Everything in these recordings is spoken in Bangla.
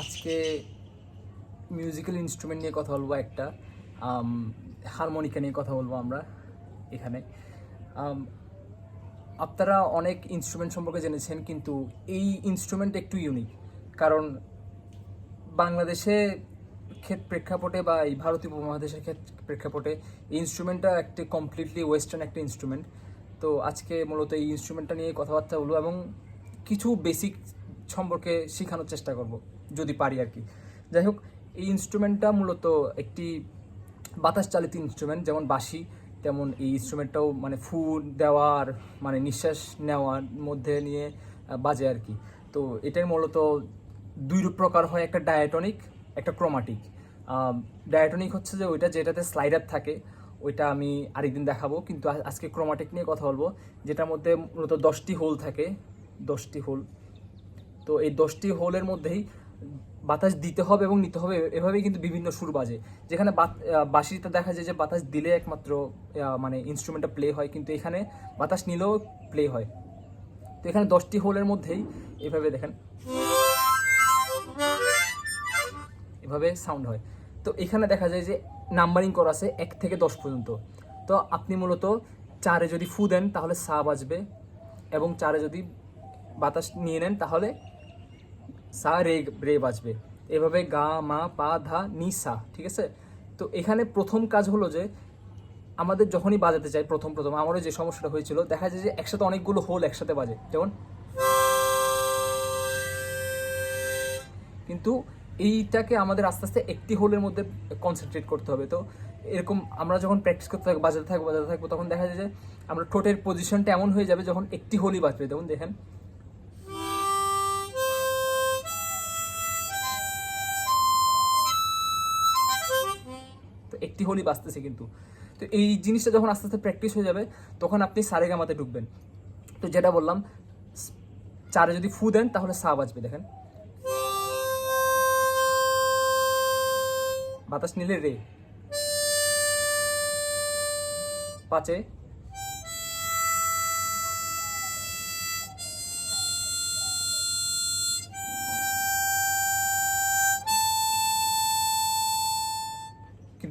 আজকে মিউজিক্যাল ইনস্ট্রুমেন্ট নিয়ে কথা বলব একটা। হারমোনিকা নিয়ে কথা বলব আমরা এখানে। আপনারা অনেক ইনস্ট্রুমেন্ট সম্পর্কে জেনেছেন, কিন্তু এই ইনস্ট্রুমেন্ট একটু ইউনিক কারণ বাংলাদেশে প্রেক্ষাপটে বা এই ভারতীয় উপমহাদেশের প্রেক্ষাপটে এই ইনস্ট্রুমেন্টটা একটি কমপ্লিটলি ওয়েস্টার্ন একটা ইনস্ট্রুমেন্ট তো আজকে মূলত এই ইনস্ট্রুমেন্টটা নিয়ে কথাবার্তা বলব এবং কিছু বেসিক সম্পর্কে শেখানোর চেষ্টা করব, যদি পারি আর কি। যাই হোক, এই ইনস্ট্রুমেন্টটা মূলত একটি বাতাস চালিত ইনস্ট্রুমেন্ট যেমন বাঁশি, তেমন এই ইনস্ট্রুমেন্টটাও মানে ফু দেওয়ার মানে নিঃশ্বাস নেওয়ার মধ্যে নিয়ে বাজে আর কি। তো এটাই মূলত দুই প্রকার হয়, একটা ডায়াটনিক একটা ক্রোমাটিক ডায়াটনিক হচ্ছে যে ওইটা যেটাতে স্লাইডার থাকে, ওইটা আমি আরেকদিন দেখাবো, কিন্তু আজ- আজকে ক্রোমাটিক নিয়ে কথা বলব, যেটার মধ্যে মূলত দশটি হোল থাকে, দশটি হোল তো এই দশটি হোলের মধ্যেই বাতাস দিতে হবে এবং নিতে হবে। এভাবেই কিন্তু বিভিন্ন সুর বাজে। যেখানে বাঁশিতে দেখা যায় যে বাতাস দিলে একমাত্র মানে ইনস্ট্রুমেন্টটা প্লে হয়, কিন্তু এখানে বাতাস নিলেও প্লে হয়। তো এখানে দশটি হোলের মধ্যেই এভাবে দেখেন। এভাবে সাউন্ড হয়। তো এখানে দেখা যায় যে নাম্বারিং করা আছে এক থেকে দশ পর্যন্ত। তো আপনি মূলত চারে যদি ফু দেন, তাহলে সা বাজবে এবং চারে যদি বাতাস নিয়ে নেন, তাহলে সা রে রে বাজবে। এভাবে গা, মা, পা, ধা, নি, সা, ঠিক আছে? তো এখানে প্রথম কাজ হলো যে, আমাদের যখনই বাজাতে চাই প্রথম প্রথম, আমারও যে সমস্যাটা হয়েছিল, দেখা যায় যে একসাথে অনেকগুলো হোল একসাথে বাজে, যেমন কিন্তু এইটাকে আমাদের আস্তে আস্তে একটি হোলের মধ্যে কনসেন্ট্রেট করতে হবে। তো এরকম আমরা যখন প্র্যাকটিস করতে থাকব, বাজাতে থাকব বাজাতে থাকব, তখন দেখা যায় যে, আমরা ঠোঁটের পজিশনটা এমন হয়ে যাবে যখন একটি হোলই বাজবে। যেমন দেখেন তো একটি হলি বাঁচতেছে কিন্তু। তো এই জিনিসটা যখন আস্তে আস্তে প্র্যাকটিস হয়ে যাবে, তখন আপনি সারেগামাতে ঢুকবেন। তো যেটা বললাম, চারে যদি ফু দেন, তাহলে সা বাজবে, দেখেন। বাতাস নিলে রে। পাঁচে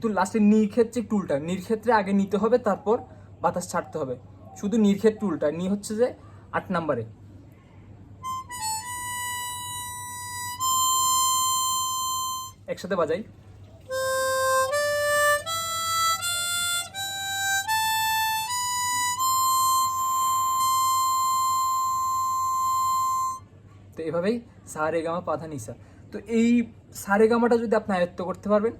কিন্তু লাস্টে নির্ক্ষেত্রে টুলটা নির্ক্ষেত্রে আগে নিতে হবে, তারপর বাতাস ছাড়তে হবে। শুধু নির্ক্ষেত টুলটা নি হচ্ছে যে আট নাম্বারে একসাথে বাজাই। তো এভাবেই পাধা নিসা তো এই সারে গামাটা যদি আপনি আয়ত্ত করতে পারবেন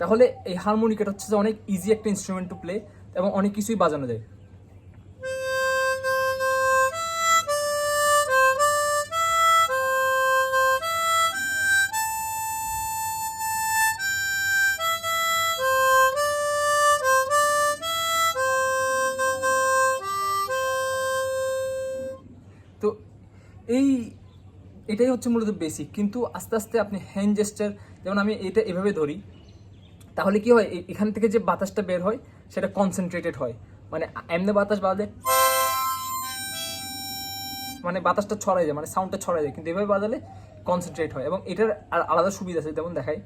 তাহলে এই হারমোনিকাটা হচ্ছে যে অনেক ইজি একটা ইনস্ট্রুমেন্ট টু প্লে এবং অনেক কিছুই বাজানো যায়। তো এই, এটাই হচ্ছে মূলত বেসিক কিন্তু আস্তে আস্তে আপনি হ্যান্ড জেস্টার যেমন আমি এটা এভাবে ধরি তাহলে কি হয়? এখান থেকে যে বাতাসটা বের হয়, সেটা কনসেন্ট্রেটেড হয়। মানে এমনি বাতাস বাজে মানে বাতাসটা ছড়াই যায় মানে সাউন্ডটা ছড়াই যায়, কিন্তু এভাবে বাজালে কনসেন্ট্রেট হয়। এবং এটার আর আলাদা সুবিধা আছে, যেমন দেখাই।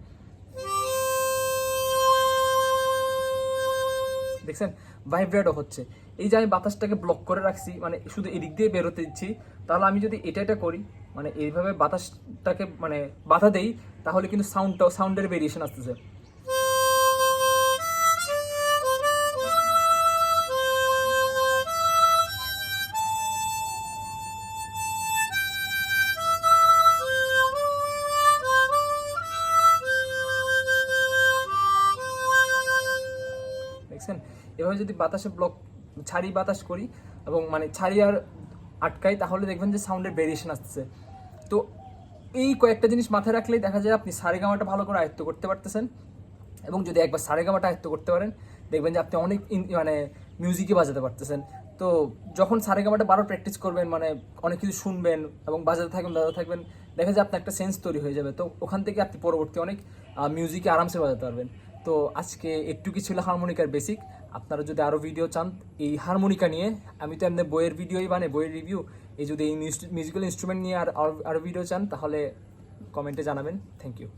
দেখছেন? ভাইব্রেটও হচ্ছে। এই যে আমি বাতাসটাকে ব্লক করে রাখছি মানে শুধু এদিক দিয়ে বেরোতে দিচ্ছি, তাহলে আমি যদি এটা এটা করি মানে এইভাবে বাতাসটাকে মানে বাধা দেই, তাহলে কিন্তু সাউন্ডটাও সাউন্ডের ভেরিয়েশন আসতেছে। দেখছেন এভাবে যদি বাতাসে ব্লক ছাড়ি বাতাস করি এবং মানে ছাড়ি আর আটকাই, তাহলে দেখবেন যে সাউন্ডের ভেরিয়েশন আসতেছে। তো এই কয়েকটা জিনিস মাথায় রাখলেই দেখা যায় আপনি সারেগামাটা ভালো করে আয়ত্ত করতে পারতেছেন এবং যদি একবার সারেগামাটা আয়ত্ত করতে পারেন, দেখবেন যে আপনি অনেক মানে মিউজিকই বাজাতে পারতেছেন। তো যখন সারেগামাটা বারো প্র্যাকটিস করবেন মানে অনেক কিছু শুনবেন এবং বাজাতে থাকবেন বাজাতে থাকবেন, দেখা যায় আপনার একটা সেন্স তৈরি হয়ে যাবে। তো ওখান থেকে আপনি পরবর্তী অনেক মিউজিকে আরামসে বাজাতে পারবেন। তো আজকে একটু ছিল হারমোনিকার বেসিক আপনারা যদি আরও ভিডিও চান, এই হারমোনিকা নিয়ে, আমি তো এমনি বইয়ের ভিডিওই বানাই, বইয়ের রিভিউ এই যদি এই মিউজিক্যাল ইনস্ট্রুমেন্ট নিয়ে আর আরও ভিডিও চান, তাহলে কমেন্টে জানাবেন। Thank you